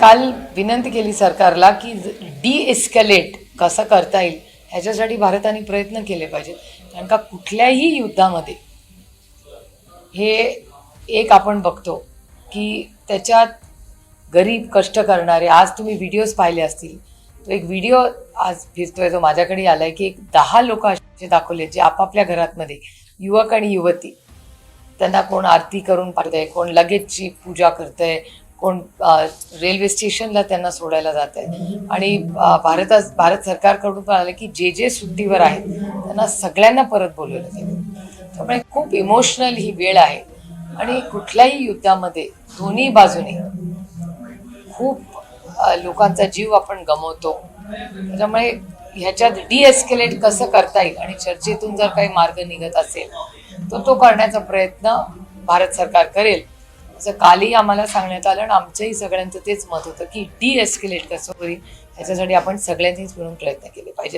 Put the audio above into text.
काल विनंती केली सरकारला की डी एस्कलेट कसं करता येईल ह्याच्यासाठी भारताने प्रयत्न केले पाहिजेत. कारण का कुठल्याही युद्धामध्ये हे एक आपण बघतो की त्याच्यात गरीब कष्ट करणारे आज तुम्ही व्हिडिओज पाहिले असतील तो एक व्हिडिओ आज फिरतोय जो माझ्याकडे आलाय की एक दहा लोक असे दाखवले जे आपापल्या घरातमध्ये युवक आणि युवती त्यांना कोण आरती करून पाठवतंय कोण लगेचची पूजा करतंय कोण रेल्वे स्टेशनला त्यांना सोडायला जात आहे आणि अ, भारत सरकारकडून पण आलं की जे जे सुट्टीवर आहेत त्यांना सगळ्यांना परत बोलवलं जाईल त्यामुळे खूप इमोशनल ही वेळ आहे. आणि कुठल्याही युद्धामध्ये दोन्ही बाजूने खूप लोकांचा जीव आपण गमवतो. त्याच्यामुळे ह्याच्यात डिएस्केलेट कसं करता येईल आणि चर्चेतून जर काही मार्ग निघत असेल तर तो करण्याचा प्रयत्न भारत सरकार करेल. असं कालही आम्हाला सांगण्यात आलं आणि आमचंही सगळ्यांचं तेच मत होतं की डी एस्केलेट कसं होईल ह्याच्यासाठी आपण सगळ्यांनीच मिळून प्रयत्न केले पाहिजे.